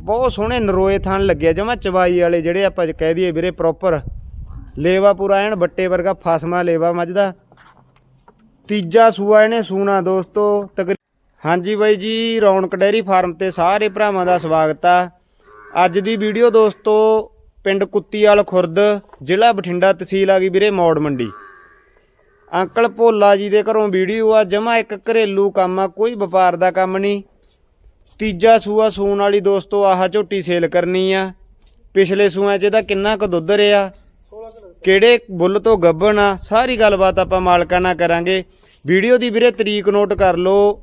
ਬਹੁਤ ਸੋਹਣੇ ਨਰੋਏ ਥਣ ਲੱਗਿਆ, ਜਮਾ ਚਵਾਈ ਵਾਲੇ ਜਿਹੜੇ ਆਪਾਂ ਕਹਿ ਦਈਏ ਵੀਰੇ ਪ੍ਰੋਪਰ ਲੇਵਾ ਪੂਰਾ ਐਨ ਬੱਟੇ ਵਰਗਾ ਫਾਸਮਾ ਲੇਵਾ ਮੱਝ ਦਾ ਤੀਜਾ ਸੂਆ ਇਹਨੇ ਸੂਣਾ ਦੋਸਤੋ, ਤਕਰੀ ਹਾਂਜੀ ਬਾਈ ਜੀ, ਰੌਣਕ ਡੈਰੀ ਫਾਰਮ ਤੇ ਸਾਰੇ ਭਰਾਵਾਂ ਦਾ ਸਵਾਗਤ ਆ। ਅੱਜ ਦੀ ਵੀਡੀਓ ਦੋਸਤੋ, ਪਿੰਡ ਕੁੱਤੀਵਾਲ ਖੁਰਦ, ਜ਼ਿਲ੍ਹਾ ਬਠਿੰਡਾ ਤਹਿਸੀਲ ਆ ਗਈ ਵੀਰੇ ਮੌੜ ਮੰਡੀ। ਅੰਕਲ ਭੋਲਾ ਜੀ ਦੇ ਘਰੋਂ ਵੀਡੀਓ ਆ, ਜਮਾ ਇੱਕ ਘਰੇਲੂ ਕੰਮ ਆ, ਕੋਈ ਵਪਾਰ ਦਾ ਕੰਮ ਨਹੀਂ। ਤੀਜਾ ਸੂਆ ਸੂਣ ਵਾਲੀ ਦੋਸਤੋ ਆਹ ਝੋਟੀ ਸੇਲ ਕਰਨੀ ਆ। ਪਿਛਲੇ ਸੂਆਂ 'ਚ ਇਹਦਾ ਕਿੰਨਾ ਕੁ ਦੁੱਧ ਰਿਹਾ? ਕਿਹੜੇ ਬੁੱਲ ਤੋਂ ਗੱਭਣ ਆ? ਸਾਰੀ ਗੱਲਬਾਤ ਆਪਾਂ ਮਾਲਕਾਂ ਨਾਲ ਕਰਾਂਗੇ। ਵੀਡੀਓ ਦੀ ਵੀਰੇ ਤਰੀਕ ਨੋਟ ਕਰ ਲਓ।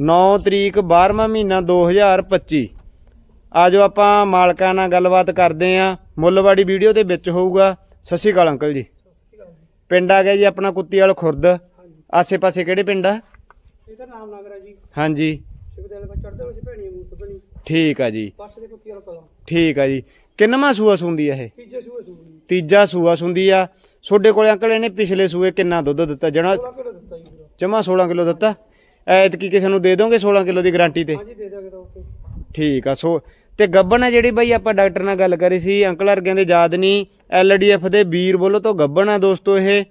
9 ਤਰੀਕ 12ਵਾਂ ਮਹੀਨਾ 2025 ਆਜੋ ਆਪਾਂ ਮਾਲਕਾਂ ਨਾਲ ਗੱਲਬਾਤ ਕਰਦੇ ਆਂ। ਮੁੱਲਵਾੜੀ ਵੀਡੀਓ ਦੇ ਵਿੱਚ ਹੋਊਗਾ। ਸਤਿ ਸ਼੍ਰੀ ਅਕਾਲ ਅੰਕਲ ਜੀ। ਪਿੰਡ ਆ ਗਿਆ ਜੀ ਆਪਣਾ ਕੁੱਤੀਵਾਲ ਖੁਰਦ। ਆਸੇ-ਪਾਸੇ ਕਿਹੜੇ ਪਿੰਡ ਆ? ਇਹਦਾ ਨਾਮ ਨਗਰ ਹੈ ਜੀ। ਹਾਂਜੀ। ਸਿਵਦੇਲ ਵਿੱਚ ਚੜਦੇ ਵਿੱਚ ਭੈਣੀ ਮੂਤ ਬਣੀ। ਠੀਕ ਆ ਜੀ। ਪਾਸੇ ਦੇ ਕੁੱਤੀ ਵਾਲਾ ਕਲਾ ਠੀਕ ਆ ਜੀ। ਕਿੰਨਵਾਂ ਸੂਆ ਸੁੰਦੀ ਆ ਇਹ? ਤੀਜੇ ਸੂਏ ਸੂਈ ਤੀਜਾ ਸੂਆ ਸੁੰਦੀ ਆ। ਤੁਹਾਡੇ ਕੋਲੇ ਅੰਕਲ ਇਹਨੇ ਪਿਛਲੇ ਸੂਏ ਕਿੰਨਾ ਦੁੱਧ ਦਿੱਤਾ? ਜਣਾ 16 ਕਿਲੋ ਦਿੱਤਾ ਜੀ ਪੂਰਾ ਜਮਾ 16 ਕਿਲੋ ਦਿੱਤਾ? ਐਤਕੀ ਕਿਸੇ ਨੂੰ ਦੇ ਦੋਗੇ 16 ਕਿਲੋ ਦੀ ਗਾਰੰਟੀ ਤੇ? ਹਾਂਜੀ ਦੇ ਦਾਂਗੇ ਤਾਂ ਓਕੇ। ਠੀਕ ਆ ਸੋ ਤੇ ਗੱਬਣ ਆ ਜਿਹੜੀ ਬਾਈ ਆਪਾਂ ਡਾਕਟਰ ਨਾਲ ਗੱਲ ਕਰੀ ਸੀ ਅੰਕਲ ਵਰਗਿਆਂ ਦੇ ਯਾਦ ਨਹੀਂ ਐਲਡੀਐਫ ਦੇ ਵੀਰ ਬੋਲੋ ਤੋਂ ਗੱਬਣ ਆ ਦੋਸਤੋ ਇਹ।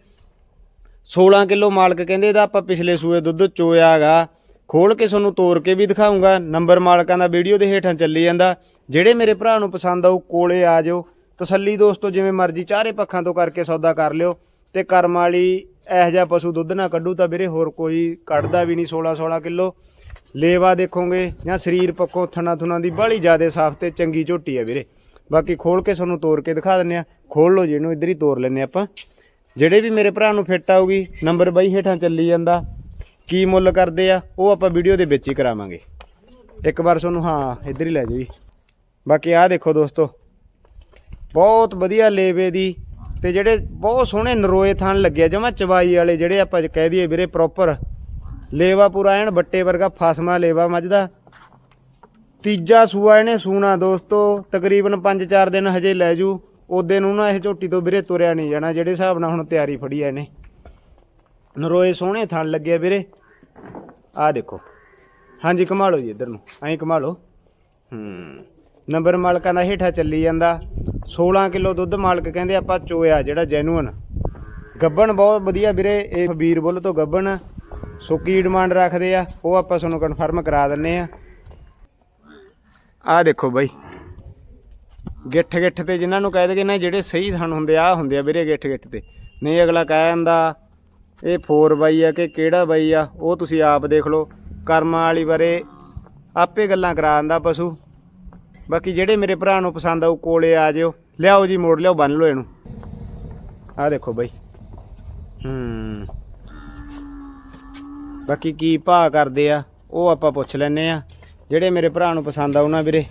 16 ਕਿਲੋ ਮਾਲਕ ਕਹਿੰਦੇ ਇਹਦਾ ਆਪਾਂ ਪਿਛਲੇ ਸੂਏ ਦੁੱਧ ਚੋਇਆਗਾ। ਖੋਲ ਕੇ ਤੁਹਾਨੂੰ ਤੋੜ ਕੇ ਵੀ ਦਿਖਾਉਂਗਾ। ਨੰਬਰ ਮਾਲਕਾਂ ਦਾ ਵੀਡੀਓ ਦੇ ਹੇਠਾਂ ਚੱਲੀ ਜਾਂਦਾ। ਜਿਹੜੇ ਮੇਰੇ ਭਰਾ ਨੂੰ ਪਸੰਦ ਆਊ, ਕੋਲੇ ਆ ਜਾਓ। ਤਸੱਲੀ ਦੋਸਤੋ, ਜਿਵੇਂ ਮਰਜ਼ੀ ਚਾਰੇ ਪੱਖਾਂ ਤੋਂ ਕਰਕੇ ਸੌਦਾ ਕਰ ਲਿਓ। ਤੇ ਕਰਮ ਵਾਲੀ ਇਹੋ ਜਿਹਾ ਪਸ਼ੂ ਦੁੱਧ ਨਾ ਕੱਢੂ ਤਾਂ ਵੀਰੇ ਹੋਰ ਕੋਈ ਕੱਢਦਾ ਵੀ ਨਹੀਂ 16 16 ਕਿਲੋ। ਲੇਵਾ ਦੇਖੋਗੇ ਜਾਂ ਸਰੀਰ ਪੱਖੋਂ ਥਣਾ ਥੁਣਾ ਦੀ ਬਾਹਲੀ ਜ਼ਿਆਦਾ ਸਾਫ਼ ਤੇ ਚੰਗੀ ਝੋਟੀ ਆ ਵੀਰੇ। ਬਾਕੀ ਖੋਲ ਕੇ ਤੁਹਾਨੂੰ ਤੋੜ ਕੇ ਦਿਖਾ ਦਿੰਨੇ ਆ। ਖੋਲ ਲਓ ਜਿਹਨੂੰ ਇੱਧਰ ਹੀ ਤੋੜ ਲੈਨੇ ਆਪਾਂ। ਜਿਹੜੇ ਵੀ ਮੇਰੇ ਭਰਾ ਨੂੰ ਫਿੱਟ ਆਊਗੀ, ਨੰਬਰ ਬਾਈ ਹੇਠਾਂ ਚੱਲੀ ਜਾਂਦਾ। ਕੀ ਮੁੱਲ ਕਰਦੇ ਆ, ਉਹ ਆਪਾਂ ਵੀਡੀਓ ਦੇ ਵਿੱਚ ਹੀ ਕਰਾਵਾਂਗੇ। ਇੱਕ ਵਾਰ ਤੁਹਾਨੂੰ ਹਾਂ, ਇੱਧਰ ਹੀ ਲੈ ਜਾਓ ਜੀ। ਬਾਕੀ ਆਹ ਦੇਖੋ ਦੋਸਤੋ, ਬਹੁਤ ਵਧੀਆ ਲੇਵੇ ਦੀ ਤੇ ਜਿਹੜੇ ਬਹੁਤ ਸੋਹਣੇ ਨਰੋਏ ਥਣ ਲੱਗਿਆ ਜਮਾ ਚਵਾਈ ਵਾਲੇ ਜਿਹੜੇ ਆਪਾਂ ਕਹਿ ਦਈਏ ਵੀਰੇ ਪ੍ਰੋਪਰ ਲੇਵਾ ਪੂਰਾ ਐਨ ਬੱਟੇ ਵਰਗਾ ਫਾਸਮਾ ਲੇਵਾ ਮੱਝ ਦਾ ਤੀਜਾ ਸੂਆ ਇਹਨੇ ਸੂਣਾ ਦੋਸਤੋ, ਤਕਰੀਬਨ 5-4 ਦਿਨ ਹਜੇ ਲੈ ਜੂ। ਉਹਦੇ ਨੂੰ ਨਾ ਇਹ ਝੋਟੀ ਤੋਂ ਵੀਰੇ ਤੁਰਿਆ ਨਹੀਂ ਜਾਣਾ, ਜਿਹੜੇ ਹਿਸਾਬ ਨਾਲ ਹੁਣ ਤਿਆਰੀ ਫੜੀ ਐ ਇਹਨੇ। ਨਰੋਏ ਸੋਹਣੇ ਥਣ ਲੱਗੇ ਵੀਰੇ। ਆਹ ਦੇਖੋ। ਹਾਂਜੀ ਘੁਮਾ ਲਓ ਜੀ ਇੱਧਰ ਨੂੰ। ਐਂ ਘੁਮਾ ਲਓ ਹੂੰ। ਨੰਬਰ ਮਾਲਕਾਂ ਦਾ ਹੇਠਾਂ ਚੱਲੀ ਜਾਂਦਾ। 16 ਕਿਲੋ ਦੁੱਧ ਮਾਲਕ ਕਹਿੰਦੇ ਆਪਾਂ ਚੋਇਆ, ਜਿਹੜਾ ਜੈਨੂਅਨ ਗੱਬਣ ਬਹੁਤ ਵਧੀਆ ਵੀਰੇ, ਇਹ ਵੀਰ ਬੁੱਲ ਤੋਂ ਗੱਬਣ। ਸੋ ਕੀ ਡਿਮਾਂਡ ਰੱਖਦੇ ਆ, ਉਹ ਆਪਾਂ ਤੁਹਾਨੂੰ ਕਨਫਰਮ ਕਰਾ ਦਿੰਨੇ ਆ। ਆਹ ਦੇਖੋ ਬਾਈ। ਗਿੱਠ ਗਿੱਠ ਤੇ ਜਿਨ੍ਹਾਂ ਨੂੰ ਕਹਿ ਦਗੇ ਨਾ ਜਿਹੜੇ ਸਹੀ ਥਣ ਹੁੰਦੇ ਆ ਹੁੰਦੇ ਆ ਵੀਰੇ ਗਿੱਠ ਗਿੱਠ ਤੇ। ਨਹੀਂ ਅਗਲਾ ਕਹਿ ਜਾਂਦਾ ਇਹ 4 ਬਾਈ ਆ ਕਿ ਕਿਹੜਾ ਬਾਈ ਆ? ਉਹ ਤੁਸੀਂ ਆਪ ਦੇਖ ਲਓ। ਕਰਮਾਂ ਵਾਲੀ ਬਾਰੇ ਆਪੇ ਗੱਲਾਂ ਕਰਾ ਦਿੰਦਾ ਪਸ਼ੂ। ਬਾਕੀ ਜਿਹੜੇ ਮੇਰੇ ਭਰਾ ਨੂੰ ਪਸੰਦ ਆਊ, ਕੋਲੇ ਆ ਜਿਓ। ਲਿਆਓ ਜੀ ਮੋੜ, ਲਿਆਓ, ਬੰਨ ਲਓ ਇਹਨੂੰ। ਆਹ ਦੇਖੋ ਬਾਈ। ਹੂੰ। ਬਾਕੀ ਕੀ ਭਾਅ ਕਰਦੇ ਆ, ਉਹ ਆਪਾਂ ਪੁੱਛ ਲੈਨੇ ਆ। ਜਿਹੜੇ ਮੇਰੇ ਭਰਾ ਨੂੰ ਪਸੰਦ ਆਉ ਨਾ ਵੀਰੇ,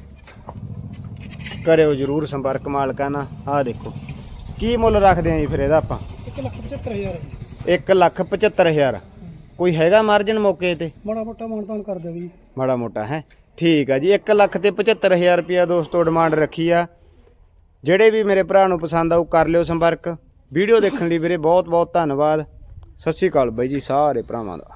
ਕਰਿਓ ਜਰੂਰ ਸੰਪਰਕ ਮਾਲਕਾਂ ਨਾਲ। ਆਹ ਦੇਖੋ। ਕੀ ਮੁੱਲ ਰੱਖਦੇ ਆ ਜੀ ਫਿਰ ਇਹਦਾ ਆਪਾਂ? 175000 1 ਲੱਖ 75000 ਕੋਈ ਹੈਗਾ ਮਾਰਜਨ ਮੌਕੇ ਤੇ? ਮਾੜਾ ਮੋਟਾ ਮਾਨਤਾਨ ਕਰ ਦੇ ਵੀ। ਮਾੜਾ ਮੋਟਾ ਹੈ? ਠੀਕ ਆ ਜੀ 1 ਲੱਖ ਤੇ 75000 ਰੁਪਿਆ ਦੋਸਤੋ ਡਿਮਾਂਡ ਰੱਖੀ ਆ। ਜਿਹੜੇ ਵੀ ਮੇਰੇ ਭਰਾ ਨੂੰ ਪਸੰਦ ਆਊ ਕਰ ਲਿਓ ਸੰਪਰਕ। ਵੀਡੀਓ ਦੇਖਣ ਲਈ ਵੀਰੇ ਬਹੁਤ ਬਹੁਤ ਧੰਨਵਾਦ। ਸਤਿ ਸ਼੍ਰੀ ਅਕਾਲ ਬਾਈ ਜੀ ਸਾਰੇ ਭਰਾਵਾਂ ਦਾ।